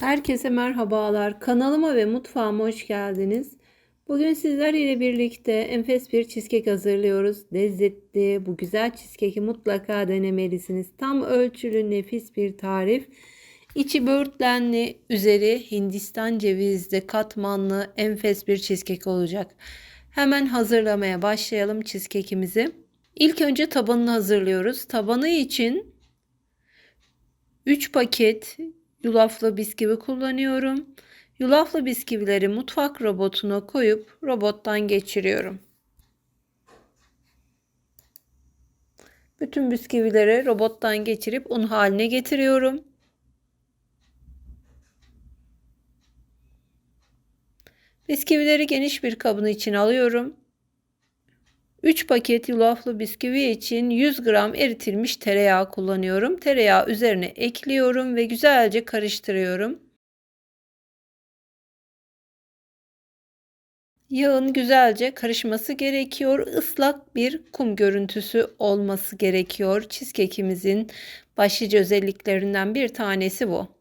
Herkese merhabalar. Kanalıma ve mutfağıma hoş geldiniz. Bugün sizler ile birlikte enfes bir cheesecake hazırlıyoruz. Lezzetli, bu güzel cheesecake'i mutlaka denemelisiniz. Tam ölçülü, nefis bir tarif. İçi böğürtlenli, üzeri Hindistan cevizli, katmanlı, enfes bir cheesecake olacak. Hemen hazırlamaya başlayalım cheesecake'imizi. İlk önce tabanını hazırlıyoruz. Tabanı için 3 paket yulaflı bisküvi kullanıyorum. Yulaflı bisküvileri mutfak robotuna koyup robottan geçiriyorum. Bütün bisküvileri robottan geçirip un haline getiriyorum. Bisküvileri geniş bir kabın içine alıyorum. 3 paket yulaflı bisküvi için 100 gram eritilmiş tereyağı kullanıyorum. Tereyağı üzerine ekliyorum ve güzelce karıştırıyorum. Yağın güzelce karışması gerekiyor. Islak bir kum görüntüsü olması gerekiyor. Cheesecake'imizin başlıca özelliklerinden bir tanesi bu.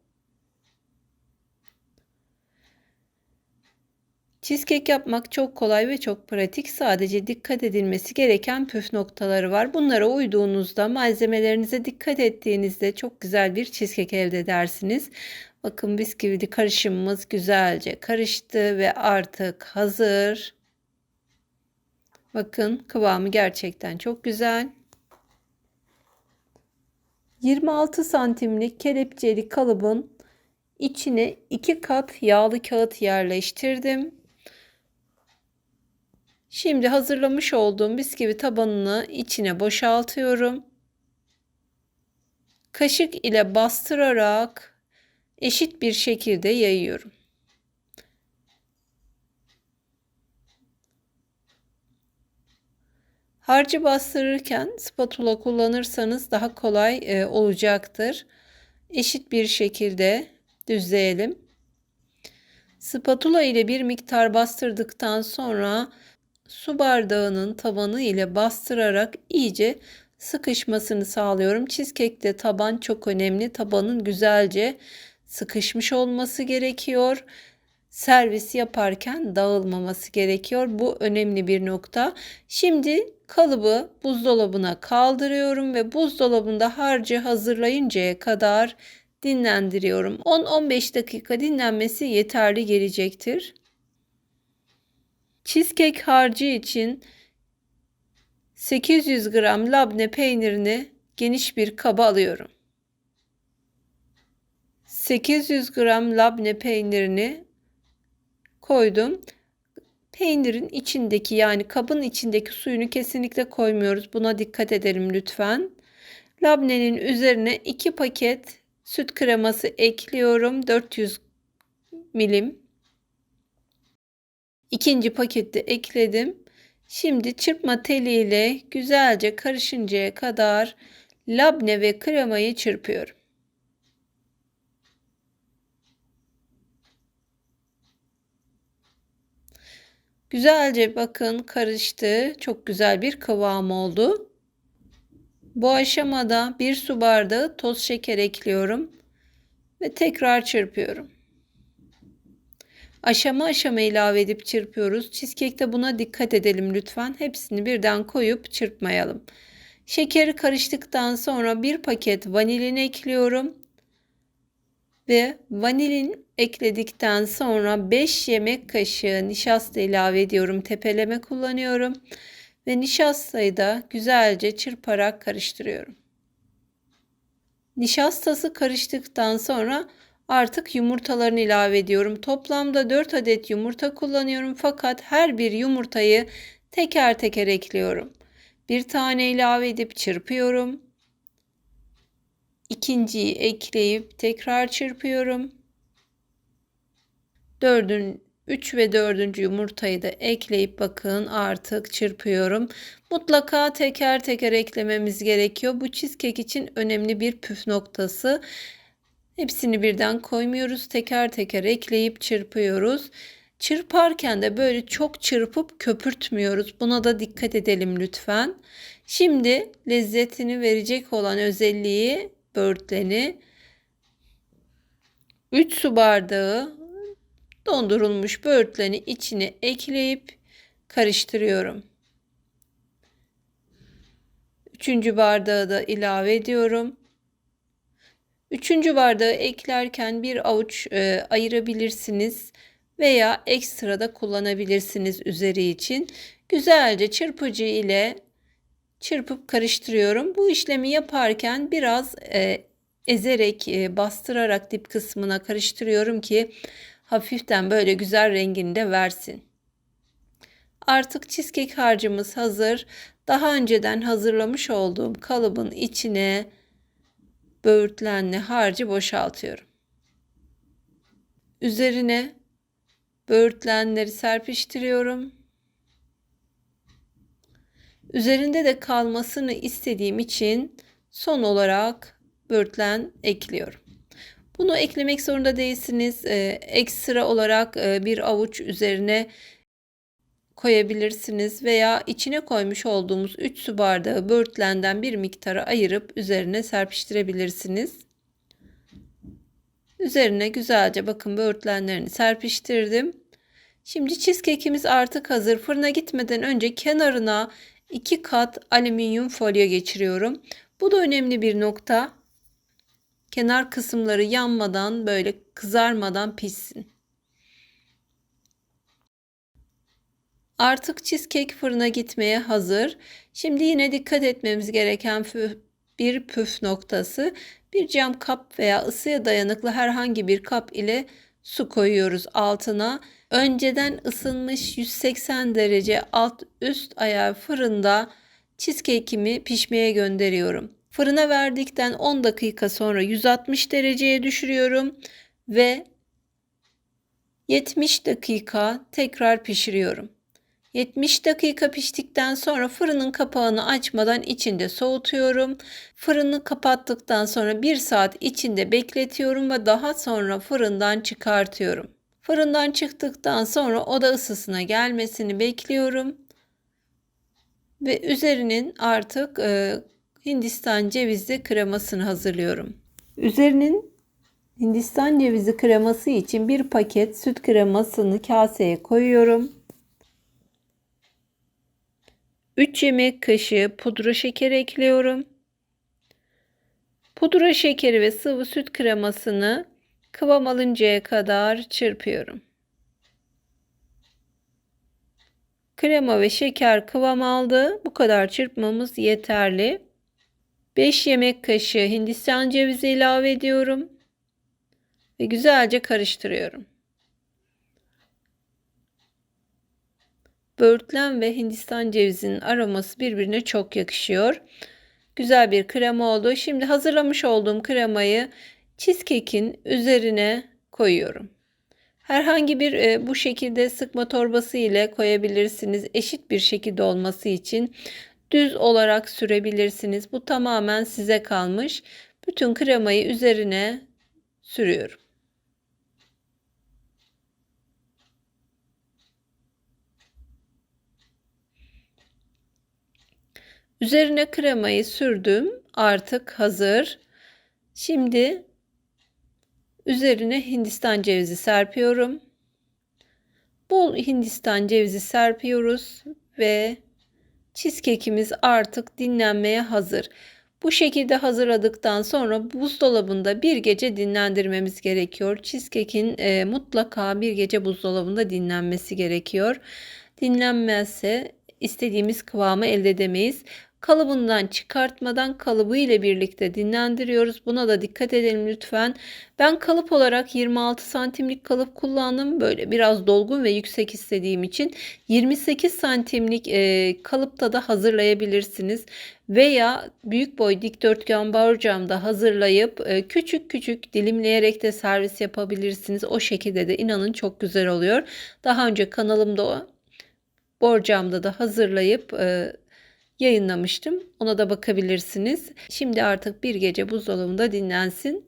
Cheesecake yapmak çok kolay ve çok pratik. Sadece dikkat edilmesi gereken püf noktaları var. Bunlara uyduğunuzda, malzemelerinize dikkat ettiğinizde çok güzel bir cheesecake elde edersiniz. Bakın bisküvili karışımımız güzelce karıştı ve artık hazır. Bakın kıvamı gerçekten çok güzel. 26 santimlik kelepçeli kalıbın içine iki kat yağlı kağıt yerleştirdim. Şimdi hazırlamış olduğum bisküvi tabanını içine boşaltıyorum. Kaşık ile bastırarak eşit bir şekilde yayıyorum. Harcı bastırırken spatula kullanırsanız daha kolay e, olacaktır. Eşit bir şekilde düzleyelim. Spatula ile bir miktar bastırdıktan sonra su bardağının tabanı ile bastırarak iyice sıkışmasını sağlıyorum. Cheesecake'de taban çok önemli. Tabanın güzelce sıkışmış olması gerekiyor. Servis yaparken dağılmaması gerekiyor. Bu önemli bir nokta. Şimdi kalıbı buzdolabına kaldırıyorum ve buzdolabında harcı hazırlayıncaya kadar dinlendiriyorum. 10-15 dakika dinlenmesi yeterli gelecektir. Cheesecake harcı için 800 gram labne peynirini geniş bir kaba alıyorum. 800 gram labne peynirini koydum. Peynirin içindeki yani kabın içindeki suyunu kesinlikle koymuyoruz. Buna dikkat edelim lütfen. Labnenin üzerine 2 paket süt kreması ekliyorum. 400 milim. İkinci pakette ekledim. Şimdi çırpma teliyle güzelce karışıncaya kadar labne ve kremayı çırpıyorum. Güzelce bakın karıştı. Çok güzel bir kıvam oldu. Bu aşamada bir su bardağı toz şeker ekliyorum ve tekrar çırpıyorum. Aşama aşama ilave edip çırpıyoruz. Cheesecake'te buna dikkat edelim lütfen. Hepsini birden koyup çırpmayalım. Şekeri karıştıktan sonra bir paket vanilin ekliyorum. Ve vanilin ekledikten sonra 5 yemek kaşığı nişasta ilave ediyorum. Tepeleme kullanıyorum. Ve nişastayı da güzelce çırparak karıştırıyorum. Nişastası karıştıktan sonra Artık yumurtalarını ilave ediyorum. Toplamda 4 adet yumurta kullanıyorum fakat her bir yumurtayı teker teker ekliyorum. Bir tane ilave edip çırpıyorum. İkinciyi ekleyip tekrar çırpıyorum. Dördün, 3 ve 4. yumurtayı da ekleyip bakın artık çırpıyorum. Mutlaka teker teker eklememiz gerekiyor. Bu cheesecake için önemli bir püf noktası. Hepsini birden koymuyoruz. Teker teker ekleyip çırpıyoruz. Çırparken de böyle çok çırpıp köpürtmüyoruz. Buna da dikkat edelim lütfen. Şimdi lezzetini verecek olan özelliği böğürtleni 3 su bardağı dondurulmuş böğürtleni içine ekleyip karıştırıyorum. Üçüncü bardağı da ilave ediyorum. Üçüncü bardağı eklerken bir avuç e, ayırabilirsiniz veya ekstra da kullanabilirsiniz üzeri için. Güzelce çırpıcı ile çırpıp karıştırıyorum. Bu işlemi yaparken biraz e, ezerek, e, bastırarak dip kısmına karıştırıyorum ki hafiften böyle güzel rengini de versin. Artık cheesecake harcımız hazır. Daha önceden hazırlamış olduğum kalıbın içine böğürtlenli harcı boşaltıyorum. Üzerine böğürtlenleri serpiştiriyorum. Üzerinde de kalmasını istediğim için son olarak böğürtlen ekliyorum. Bunu eklemek zorunda değilsiniz. Ee, ekstra olarak e, bir avuç üzerine koyabilirsiniz veya içine koymuş olduğumuz 3 su bardağı böğürtlenden bir miktarı ayırıp üzerine serpiştirebilirsiniz. Üzerine güzelce bakın böğürtlenlerini serpiştirdim. Şimdi cheesecake'imiz artık hazır. Fırına gitmeden önce kenarına 2 kat alüminyum folyo geçiriyorum. Bu da önemli bir nokta. Kenar kısımları yanmadan böyle kızarmadan pişsin. Artık cheesecake fırına gitmeye hazır. Şimdi yine dikkat etmemiz gereken bir püf noktası. Bir cam kap veya ısıya dayanıklı herhangi bir kap ile su koyuyoruz altına. Önceden ısınmış 180 derece alt üst ayar fırında cheesecake'imi pişmeye gönderiyorum. Fırına verdikten 10 dakika sonra 160 dereceye düşürüyorum ve 70 dakika tekrar pişiriyorum. 70 dakika piştikten sonra fırının kapağını açmadan içinde soğutuyorum. Fırını kapattıktan sonra 1 saat içinde bekletiyorum ve daha sonra fırından çıkartıyorum. Fırından çıktıktan sonra oda ısısına gelmesini bekliyorum. Ve üzerinin artık e, Hindistan cevizli kremasını hazırlıyorum. Üzerinin Hindistan cevizi kreması için bir paket süt kremasını kaseye koyuyorum. 3 yemek kaşığı pudra şeker ekliyorum. Pudra şekeri ve sıvı süt kremasını kıvam alıncaya kadar çırpıyorum. Krema ve şeker kıvam aldı. Bu kadar çırpmamız yeterli. 5 yemek kaşığı hindistan cevizi ilave ediyorum. Ve güzelce karıştırıyorum. Böğürtlen ve hindistan cevizinin aroması birbirine çok yakışıyor. Güzel bir krema oldu. Şimdi hazırlamış olduğum kremayı cheesecake'in üzerine koyuyorum. Herhangi bir e, bu şekilde sıkma torbası ile koyabilirsiniz. Eşit bir şekilde olması için düz olarak sürebilirsiniz. Bu tamamen size kalmış. Bütün kremayı üzerine sürüyorum. Üzerine kremayı sürdüm. Artık hazır. Şimdi üzerine hindistan cevizi serpiyorum. Bol hindistan cevizi serpiyoruz ve cheesecake'imiz artık dinlenmeye hazır. Bu şekilde hazırladıktan sonra buzdolabında bir gece dinlendirmemiz gerekiyor. Cheesecake'in e, mutlaka bir gece buzdolabında dinlenmesi gerekiyor. Dinlenmezse istediğimiz kıvamı elde edemeyiz. Kalıbından çıkartmadan kalıbı ile birlikte dinlendiriyoruz. Buna da dikkat edelim lütfen. Ben kalıp olarak 26 santimlik kalıp kullandım. Böyle biraz dolgun ve yüksek istediğim için 28 santimlik e, kalıpta da hazırlayabilirsiniz. Veya büyük boy dikdörtgen borcamda hazırlayıp e, küçük küçük dilimleyerek de servis yapabilirsiniz. O şekilde de inanın çok güzel oluyor. Daha önce kanalımda borcamda da hazırlayıp e, yayınlamıştım. Ona da bakabilirsiniz. Şimdi artık bir gece buzdolabında dinlensin.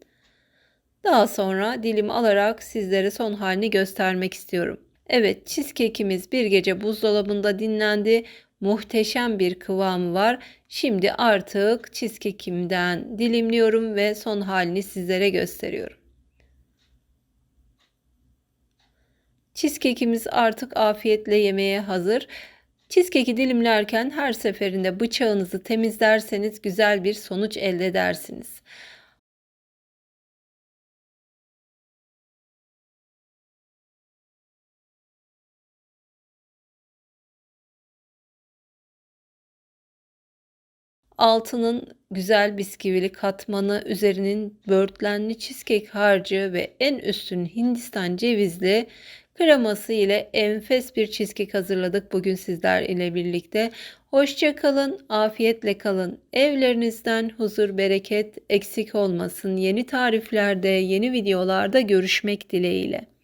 Daha sonra dilimi alarak sizlere son halini göstermek istiyorum. Evet cheesecake'imiz bir gece buzdolabında dinlendi. Muhteşem bir kıvamı var. Şimdi artık cheesecake'imden dilimliyorum ve son halini sizlere gösteriyorum. Cheesecake'imiz artık afiyetle yemeye hazır. Cheesecake'i dilimlerken her seferinde bıçağınızı temizlerseniz güzel bir sonuç elde edersiniz. Altının güzel bisküvili katmanı, üzerinin böğürtlenli cheesecake harcı ve en üstün Hindistan cevizli kreması ile enfes bir cheesecake hazırladık bugün sizler ile birlikte. Hoşça kalın, afiyetle kalın. Evlerinizden huzur, bereket eksik olmasın. Yeni tariflerde, yeni videolarda görüşmek dileğiyle.